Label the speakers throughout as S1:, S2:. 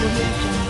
S1: Música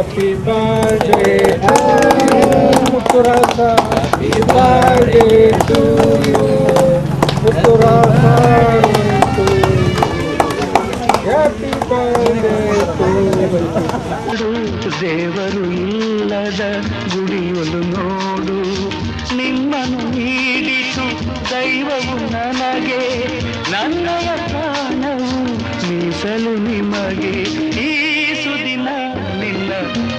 S2: Happy birthday to you, Mukurasa. Happy birthday to you, Mukurasa. Happy birthday to you.
S1: ದೇವರು ಇಲ್ಲದ ಗುಡಿಯಲು ನೋಡು ನಿಮ್ಮನ್ನು ನೀಡಿತು ದೈವವು ನನಗೆ ನನ್ನಯ ಪ್ರಾಣವು ಮೀಸಲು ನಿಮಗೆ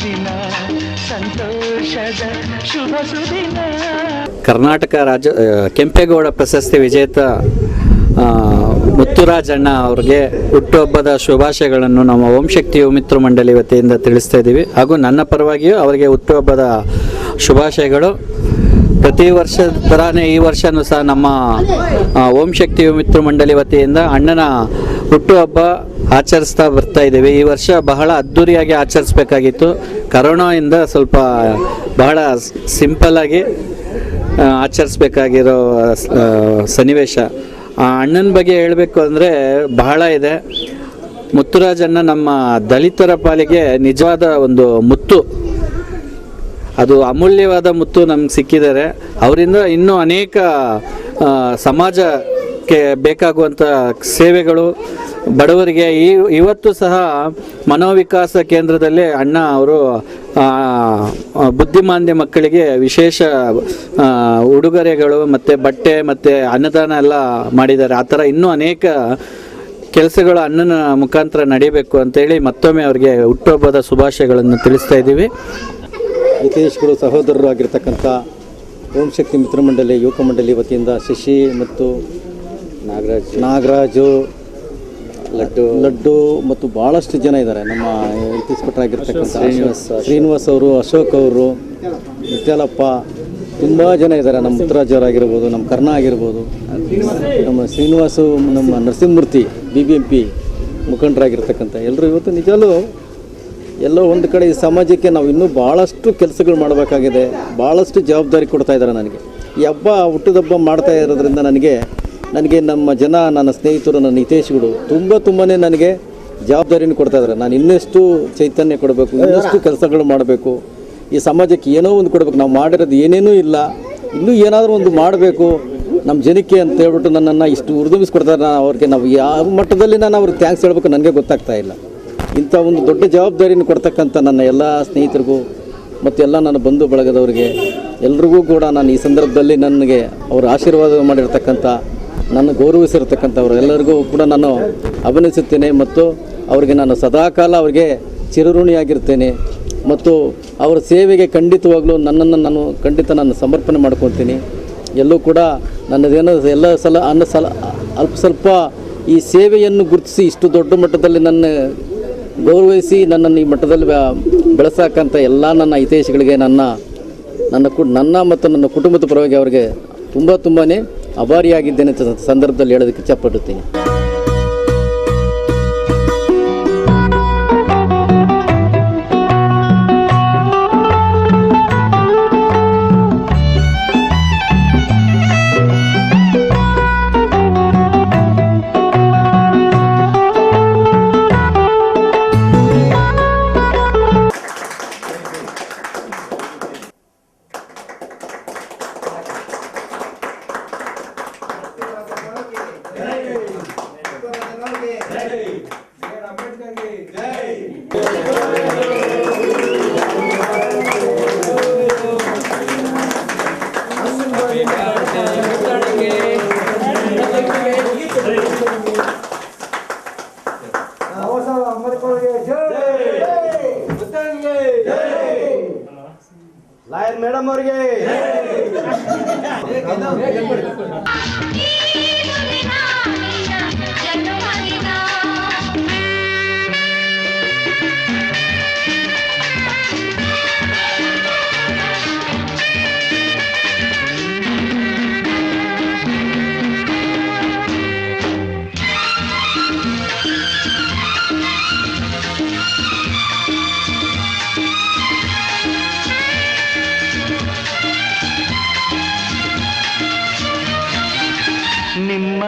S1: ಜನ್ಮದಿನ ಸಂತೋಷದ ಶುಭ
S3: ಕರ್ನಾಟಕ ರಾಜ್ಯ ಕೆಂಪೇಗೌಡ ಪ್ರಶಸ್ತಿ ವಿಜೇತ ಮುತ್ತುರಾಜಣ್ಣ ಅವ್ರಿಗೆ ಹುಟ್ಟುಹಬ್ಬದ ಶುಭಾಶಯಗಳನ್ನು ನಮ್ಮ ಓಂ ಶಕ್ತಿ ಮಿತ್ರ ಮಂಡಳಿ ವತಿಯಿಂದ ತಿಳಿಸ್ತಾ ಇದ್ದೀವಿ. ಹಾಗೂ ನನ್ನ ಪರವಾಗಿಯೂ ಅವರಿಗೆ ಹುಟ್ಟುಹಬ್ಬದ ಶುಭಾಶಯಗಳು. ಪ್ರತಿ ವರ್ಷದ ಥರನೇ ಈ ವರ್ಷನೂ ಸಹ ನಮ್ಮ ಓಂ ಶಕ್ತಿ ಮಿತ್ರ ಮಂಡಳಿ ವತಿಯಿಂದ ಅಣ್ಣನ ಹುಟ್ಟುಹಬ್ಬ ಆಚರಿಸ್ತಾ ಬರ್ತಾ ಇದ್ದೀವಿ. ಈ ವರ್ಷ ಬಹಳ ಅದ್ಧೂರಿಯಾಗಿ ಆಚರಿಸ್ಬೇಕಾಗಿತ್ತು. ಕರೋನಾಯಿಂದ ಸ್ವಲ್ಪ ಬಹಳ ಸಿಂಪಲ್ ಆಗಿ ಆ, ಆಚರಿಸ್ಬೇಕಾಗಿರೋ ಸನ್ನಿವೇಶ. ಆ ಅಣ್ಣನ ಬಗ್ಗೆ ಹೇಳಬೇಕು ಅಂದರೆ ಬಹಳ ಇದೆ. ಮುತ್ತುರಾಜಣ್ಣ ನಮ್ಮ ದಲಿತರ ಪಾಲಿಗೆ ನಿಜವಾದ ಒಂದು ಮುತ್ತು. ಅದು ಅಮೂಲ್ಯವಾದ ಮುತ್ತು ನಮ್ಗೆ ಸಿಕ್ಕಿದ್ದಾರೆ. ಅವರಿಂದ ಇನ್ನೂ ಅನೇಕ ಆ, ಸಮಾಜಕ್ಕೆ ಬೇಕಾಗುವಂಥ ಸೇವೆಗಳು. ಬಡವರಿಗೆ ಈ, ಇವತ್ತು ಸಹ ಮನೋವಿಕಾಸ ಕೇಂದ್ರದಲ್ಲಿ ಅಣ್ಣ ಅವರು ಬುದ್ಧಿಮಾಂದ್ಯ ಮಕ್ಕಳಿಗೆ ವಿಶೇಷ ಉಡುಗೊರೆಗಳು ಮತ್ತು ಬಟ್ಟೆ ಮತ್ತು ಅನ್ನದಾನ ಎಲ್ಲ ಮಾಡಿದ್ದಾರೆ. ಆ ಥರ ಇನ್ನೂ ಅನೇಕ ಕೆಲಸಗಳು ಅಣ್ಣನ ಮುಖಾಂತರ ನಡೀಬೇಕು ಅಂತೇಳಿ ಮತ್ತೊಮ್ಮೆ ಅವರಿಗೆ ಹುಟ್ಟುಹಬ್ಬದ ಶುಭಾಶಯಗಳನ್ನು ತಿಳಿಸ್ತಾ ಇದ್ದೀವಿ.
S4: ಹಿತೇಶ್ಗಳು ಸಹೋದರರು ಆಗಿರ್ತಕ್ಕಂಥ ಓಂ ಶಕ್ತಿ ಮಿತ್ರ ಮಂಡಳಿ ಯುವಕ ಮಂಡಳಿ ವತಿಯಿಂದ ಶಶಿ ಮತ್ತು ನಾಗರಾಜ್. ನಾಗರಾಜು ಲಡ್ಡು. ಲಡ್ಡು ಮತ್ತು ಭಾಳಷ್ಟು ಜನ ಇದ್ದಾರೆ. ನಮ್ಮ ಇನ್ಸ್ಪೆಕ್ಟರ್ ಶ್ರೀನಿವಾಸ್ ಶ್ರೀನಿವಾಸ್ ಅವರು ಅಶೋಕ್ ಅವರು ವಿಠಲಪ್ಪ ತುಂಬ ಜನ ಇದ್ದಾರೆ. ನಮ್ಮ ಮುತ್ತರಾಜವರಾಗಿರ್ಬೋದು ನಮ್ಮ ಕರ್ಣ ಆಗಿರ್ಬೋದು. ನಮ್ಮ ಶ್ರೀನಿವಾಸು ನಮ್ಮ Narasimhamurthy B B M P ಮುಖಂಡರಾಗಿರ್ತಕ್ಕಂಥ ಎಲ್ಲರೂ ಇವತ್ತು ನಿಜಲೂ ಎಲ್ಲೋ ಒಂದು ಕಡೆ ಈ ಸಮಾಜಕ್ಕೆ ನಾವು ಇನ್ನೂ ಭಾಳಷ್ಟು ಕೆಲಸಗಳು ಮಾಡಬೇಕಾಗಿದೆ. ಭಾಳಷ್ಟು ಜವಾಬ್ದಾರಿ ಕೊಡ್ತಾ ಇದ್ದಾರೆ ನನಗೆ. ಈ ಹಬ್ಬ ಹುಟ್ಟಿದಬ್ಬ ಮಾಡ್ತಾ ಇರೋದ್ರಿಂದ ನನಗೆ ನನಗೆ ನಮ್ಮ ಜನ ನನ್ನ ಸ್ನೇಹಿತರು ನನ್ನ ಹಿತೇಶಿಗಳು ತುಂಬ ತುಂಬಾ ನನಗೆ ಜವಾಬ್ದಾರಿಯನ್ನು ಕೊಡ್ತಾ ಇದ್ದಾರೆ. ನಾನು ಇನ್ನಷ್ಟು ಚೈತನ್ಯ ಕೊಡಬೇಕು ಇನ್ನಷ್ಟು ಕೆಲಸಗಳು ಮಾಡಬೇಕು ಈ ಸಮಾಜಕ್ಕೆ ಏನೋ ಒಂದು ಕೊಡಬೇಕು. ನಾವು ಮಾಡಿರೋದು ಏನೇನೂ ಇಲ್ಲ. ಇನ್ನೂ ಏನಾದರೂ ಒಂದು ಮಾಡಬೇಕು. ನಮ್ಮ ಜನಕ್ಕೆ ಅಂತ ಹೇಳ್ಬಿಟ್ಟು ನನ್ನನ್ನು ಇಷ್ಟು ಉರ್ದುಮಿಸ್ಕೊಡ್ತಾರೆ ನಾನು ಅವ್ರಿಗೆ ನಾವು ಯಾವ ಮಟ್ಟದಲ್ಲಿ ನಾನು ಅವ್ರಿಗೆ ಥ್ಯಾಂಕ್ಸ್ ಹೇಳ್ಬೇಕು ನನಗೆ ಗೊತ್ತಾಗ್ತಾ ಇಲ್ಲ. ಇಂಥ ಒಂದು ದೊಡ್ಡ ಜವಾಬ್ದಾರಿಯನ್ನು ಕೊಡ್ತಕ್ಕಂಥ ನನ್ನ ಎಲ್ಲ ಸ್ನೇಹಿತರಿಗೂ ಮತ್ತು ಎಲ್ಲ ನನ್ನ ಬಂಧು ಬಳಗದವರಿಗೆ ಎಲ್ರಿಗೂ ಕೂಡ ನಾನು ಈ ಸಂದರ್ಭದಲ್ಲಿ ನನಗೆ ಅವರು ಆಶೀರ್ವಾದ ಮಾಡಿರ್ತಕ್ಕಂಥ ನನ್ನ ಗೌರವಿಸಿರ್ತಕ್ಕಂಥವ್ರು. ಎಲ್ಲರಿಗೂ ಕೂಡ ನಾನು ಅಭಿನಯಿಸುತ್ತೇನೆ ಮತ್ತು ಅವರಿಗೆ ನಾನು ಸದಾಕಾಲ ಅವರಿಗೆ ಚಿರಋಣಿಯಾಗಿರ್ತೇನೆ ಮತ್ತು ಅವರ ಸೇವೆಗೆ ಖಂಡಿತವಾಗಲೂ ನನ್ನನ್ನು ನಾನು ಖಂಡಿತ ನಾನು ಸಮರ್ಪಣೆ ಮಾಡ್ಕೊತೀನಿ ಎಲ್ಲೂ ಕೂಡ ನನ್ನದೇನೋ ಎಲ್ಲ ಸಲ ಅನ್ನ ಸಲ ಅಲ್ಪ ಸ್ವಲ್ಪ ಈ ಸೇವೆಯನ್ನು ಗುರುತಿಸಿ ಇಷ್ಟು ದೊಡ್ಡ ಮಟ್ಟದಲ್ಲಿ ನನ್ನ ಗೌರವಿಸಿ ನನ್ನನ್ನು ಈ ಮಟ್ಟದಲ್ಲಿ ಬೆಳೆಸಕ್ಕಂಥ ಎಲ್ಲ ನನ್ನ ಹಿತೈಷಿಗಳಿಗೆ ನನ್ನ ನನ್ನ ಕು ನನ್ನ ಮತ್ತು ನನ್ನ ಕುಟುಂಬದ ಪರವಾಗಿ ಅವರಿಗೆ ತುಂಬ ತುಂಬಾ ಅಭಾರಿಯಾಗಿದ್ದೇನೆ ಅಂತ ಸಂದರ್ಭದಲ್ಲಿ ಹೇಳೋದಕ್ಕೆ ಇಚ್ಛಪಡುತ್ತೀನಿ.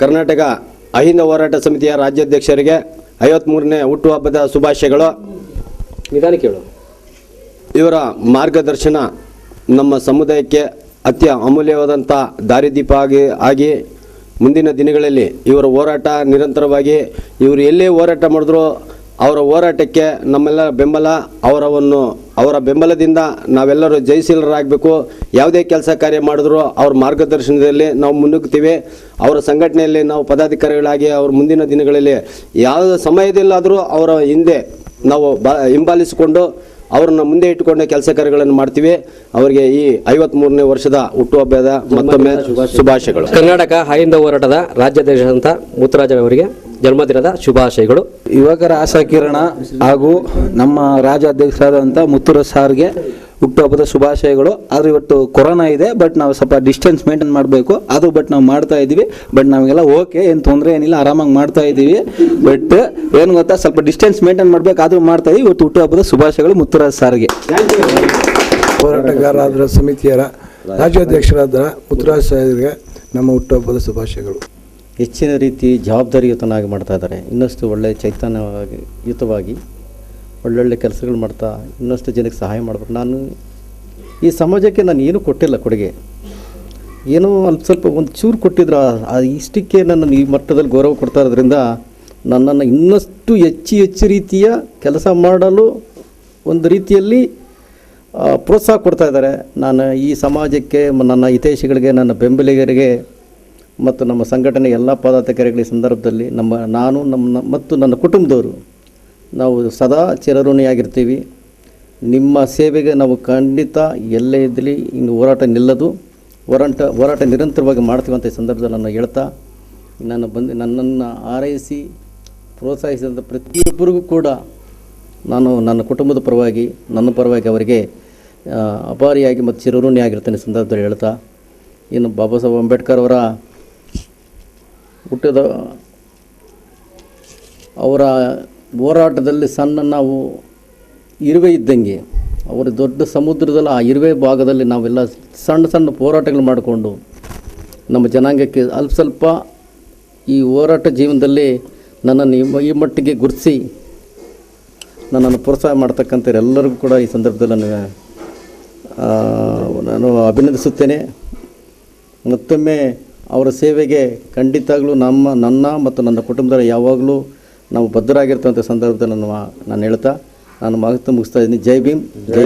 S5: ಕರ್ನಾಟಕ ಅಹಿಂದ ಹೋರಾಟ ಸಮಿತಿಯ ರಾಜ್ಯಾಧ್ಯಕ್ಷರಿಗೆ ಐವತ್ಮೂರನೇ ಹುಟ್ಟುಹಬ್ಬದ ಶುಭಾಶಯಗಳು.
S3: ನಿಧಾನ ಕೇಳು
S5: ಇವರ ಮಾರ್ಗದರ್ಶನ ನಮ್ಮ ಸಮುದಾಯಕ್ಕೆ ಅತ್ಯ ಅಮೂಲ್ಯವಾದಂಥ ದಾರಿದೀಪ ಆಗಿ ಆಗಿ ಮುಂದಿನ ದಿನಗಳಲ್ಲಿ ಇವರ ಹೋರಾಟ ನಿರಂತರವಾಗಿ ಇವರು ಎಲ್ಲೇ ಹೋರಾಟ ಮಾಡಿದ್ರು ಅವರ ಹೋರಾಟಕ್ಕೆ ನಮ್ಮೆಲ್ಲ ಬೆಂಬಲ ಅವರವನ್ನು ಅವರ ಬೆಂಬಲದಿಂದ ನಾವೆಲ್ಲರೂ ಜಯಶೀಲರಾಗಬೇಕು. ಯಾವುದೇ ಕೆಲಸ ಕಾರ್ಯ ಮಾಡಿದ್ರು ಅವ್ರ ಮಾರ್ಗದರ್ಶನದಲ್ಲಿ ನಾವು ಮುನ್ನುಗ್ತೀವಿ ಅವರ ಸಂಘಟನೆಯಲ್ಲಿ ನಾವು ಪದಾಧಿಕಾರಿಗಳಾಗಿ ಅವ್ರ ಮುಂದಿನ ದಿನಗಳಲ್ಲಿ ಯಾವ ಸಮಯದಲ್ಲಾದರೂ ಅವರ ಹಿಂದೆ ನಾವು ಬ ಹಿಂಬಾಲಿಸಿಕೊಂಡು ಅವ್ರನ್ನ ಮುಂದೆ ಇಟ್ಟುಕೊಂಡು ಕೆಲಸ ಕಾರ್ಯಗಳನ್ನು ಮಾಡ್ತೀವಿ. ಅವರಿಗೆ ಈ ಐವತ್ಮೂರನೇ ವರ್ಷದ ಹುಟ್ಟುಹಬ್ಬದ ಮತ್ತೊಮ್ಮೆ ಶುಭಾಶಯಗಳು.
S6: ಕರ್ನಾಟಕ ಅಹಿಂದ ಹೋರಾಟದ ರಾಜ್ಯಾಧ್ಯಕ್ಷ ಮುತ್ತುರಾಜನವರಿಗೆ ಜನ್ಮದಿನದ ಶುಭಾಶಯಗಳು.
S2: ಯುವಕರ ಆಶಾಕಿರಣ ಹಾಗೂ ನಮ್ಮ ರಾಜ್ಯಾಧ್ಯಕ್ಷರಾದಂಥ ಮುತ್ತೂರ ಸಾರ್ಗೆ ಹುಟ್ಟುಹಬ್ಬದ ಶುಭಾಶಯಗಳು. ಆದ್ರೆ ಇವತ್ತು ಕೊರೋನಾ ಇದೆ ಬಟ್ ನಾವು ಸ್ವಲ್ಪ ಡಿಸ್ಟೆನ್ಸ್ ಮೇಂಟೈನ್ ಮಾಡಬೇಕು. ಅದು ಬಟ್ ನಾವು ಮಾಡ್ತಾ ಇದ್ದೀವಿ ಬಟ್ ನಮಗೆಲ್ಲ ಓಕೆ ಏನು ತೊಂದರೆ ಏನಿಲ್ಲ ಆರಾಮಾಗಿ ಮಾಡ್ತಾ ಇದ್ದೀವಿ. ಬಟ್ ಏನು ಗೊತ್ತಾ ಸ್ವಲ್ಪ ಡಿಸ್ಟೆನ್ಸ್ ಮೇಂಟೈನ್ ಮಾಡಬೇಕು ಆದರೂ ಮಾಡ್ತಾ ಇದ್ದೀವಿ. ಇವತ್ತು ಹುಟ್ಟುಹಬ್ಬದ ಶುಭಾಶಯಗಳು ಮುತ್ತುರಾಜ್ ಸಾರ್ಗೆ.
S7: ಹೋರಾಟಗಾರರ ಸಮಿತಿಯರ ರಾಜ್ಯಾಧ್ಯಕ್ಷರಾದ ಮುತ್ತುರಾಜ್ ಸಾರ್ಗೆ ನಮ್ಮ ಹುಟ್ಟುಹಬ್ಬದ ಶುಭಾಶಯಗಳು.
S4: ಹೆಚ್ಚಿನ ರೀತಿ ಜವಾಬ್ದಾರಿಯುತನಾಗಿ ಮಾಡ್ತಾ ಇದ್ದಾರೆ. ಇನ್ನಷ್ಟು ಒಳ್ಳೆಯ ಚೈತನ್ಯವಾಗಿ, ಯುತವಾಗಿ ಒಳ್ಳೊಳ್ಳೆ ಕೆಲಸಗಳು ಮಾಡ್ತಾ ಇನ್ನಷ್ಟು ಜನಕ್ಕೆ ಸಹಾಯ ಮಾಡಬೇಕು. ನಾನು ಈ ಸಮಾಜಕ್ಕೆ ನಾನು ಏನೂ ಕೊಟ್ಟಿಲ್ಲ ಕೊಡುಗೆ. ಏನೋ ಅಲ್ಪ ಸ್ವಲ್ಪ ಒಂದು ಚೂರು ಕೊಟ್ಟಿದ್ರು. ಇಷ್ಟಕ್ಕೆ ನನ್ನನ್ನು ಈ ಮಟ್ಟದಲ್ಲಿ ಗೌರವ ಕೊಡ್ತಾ ಇರೋದ್ರಿಂದ ನನ್ನನ್ನು ಇನ್ನಷ್ಟು ಹೆಚ್ಚು ಹೆಚ್ಚು ರೀತಿಯ ಕೆಲಸ ಮಾಡಲು ಒಂದು ರೀತಿಯಲ್ಲಿ ಪ್ರೋತ್ಸಾಹ ಕೊಡ್ತಾ ಇದ್ದಾರೆ. ನಾನು ಈ ಸಮಾಜಕ್ಕೆ, ನನ್ನ ಹಿತೈಷಿಗಳಿಗೆ, ನನ್ನ ಬೆಂಬಲಿಗರಿಗೆ ಮತ್ತು ನಮ್ಮ ಸಂಘಟನೆ ಎಲ್ಲ ಪದಾಧಿಕಾರಿಗಳ ಸಂದರ್ಭದಲ್ಲಿ ನಮ್ಮ ನಾನು, ನಮ್ಮ ಮತ್ತು ನನ್ನ ಕುಟುಂಬದವರು, ನಾವು ಸದಾ ಚಿರಋಣಿಯಾಗಿರ್ತೀವಿ. ನಿಮ್ಮ ಸೇವೆಗೆ ನಾವು ಖಂಡಿತ ಎಲ್ಲೇ ಇದ್ದಲ್ಲಿ ಇನ್ನು ಹೋರಾಟ ನಿಲ್ಲದು. ಹೋರಾಟ ಹೋರಾಟ ನಿರಂತರವಾಗಿ ಮಾಡ್ತೀವಿ ಅಂತ ಸಂದರ್ಭದಲ್ಲಿ ನಾನು ಹೇಳ್ತಾ, ನನ್ನ ಬಂದು, ನನ್ನನ್ನು ಆರೈಸಿ ಪ್ರೋತ್ಸಾಹಿಸಿದಂಥ ಪ್ರತಿಯೊಬ್ಬರಿಗೂ ಕೂಡ ನಾನು ನನ್ನ ಕುಟುಂಬದ ಪರವಾಗಿ, ನನ್ನ ಪರವಾಗಿ ಅವರಿಗೆ ಅಪಾರಿಯಾಗಿ ಮತ್ತು ಚಿರಋಣಿಯಾಗಿರ್ತೇನೆ ಸಂದರ್ಭದಲ್ಲಿ ಹೇಳ್ತಾ. ಇನ್ನು ಬಾಬಾ ಸಾಹೇಬ್ ಅಂಬೇಡ್ಕರ್ ಅವರ ಹುಟ್ಟಿದ ಅವರ ಹೋರಾಟದಲ್ಲಿ ಸಣ್ಣ ನಾವು ಇರುವೆ ಇದ್ದಂಗೆ, ಅವರ ದೊಡ್ಡ ಸಮುದ್ರದಲ್ಲಿ ಆ ಇರುವೆ ಭಾಗದಲ್ಲಿ ನಾವೆಲ್ಲ ಸಣ್ಣ ಸಣ್ಣ ಹೋರಾಟಗಳು ಮಾಡಿಕೊಂಡು ನಮ್ಮ ಜನಾಂಗಕ್ಕೆ ಅಲ್ಪ ಸ್ವಲ್ಪ ಈ ಹೋರಾಟ ಜೀವನದಲ್ಲಿ ನನ್ನನ್ನು ಈ ಮಟ್ಟಿಗೆ ಗುರುತಿಸಿ ನನ್ನನ್ನು ಪ್ರೋತ್ಸಾಹ ಮಾಡ್ತಕ್ಕಂಥವ್ರೆಲ್ಲರಿಗೂ ಕೂಡ ಈ ಸಂದರ್ಭದಲ್ಲಿ ನನಗೆ ನಾನು ಅಭಿನಂದಿಸುತ್ತೇನೆ. ಮತ್ತೊಮ್ಮೆ ಅವರ ಸೇವೆಗೆ ಖಂಡಿತವಾಗ್ಲೂ ನಮ್ಮ ನನ್ನ ಮತ್ತು ನನ್ನ ಕುಟುಂಬದವರು ಯಾವಾಗಲೂ ನಾವು ಬದ್ಧರಾಗಿರ್ತಂಥ ಸಂದರ್ಭದಲ್ಲಿ ನಾನು ನಾನು ಹೇಳ್ತಾ ನಾನು ಮಾತು ಮುಗಿಸ್ತಾ ಇದ್ದೀನಿ. ಜೈ ಭೀಮ್. ಜೈ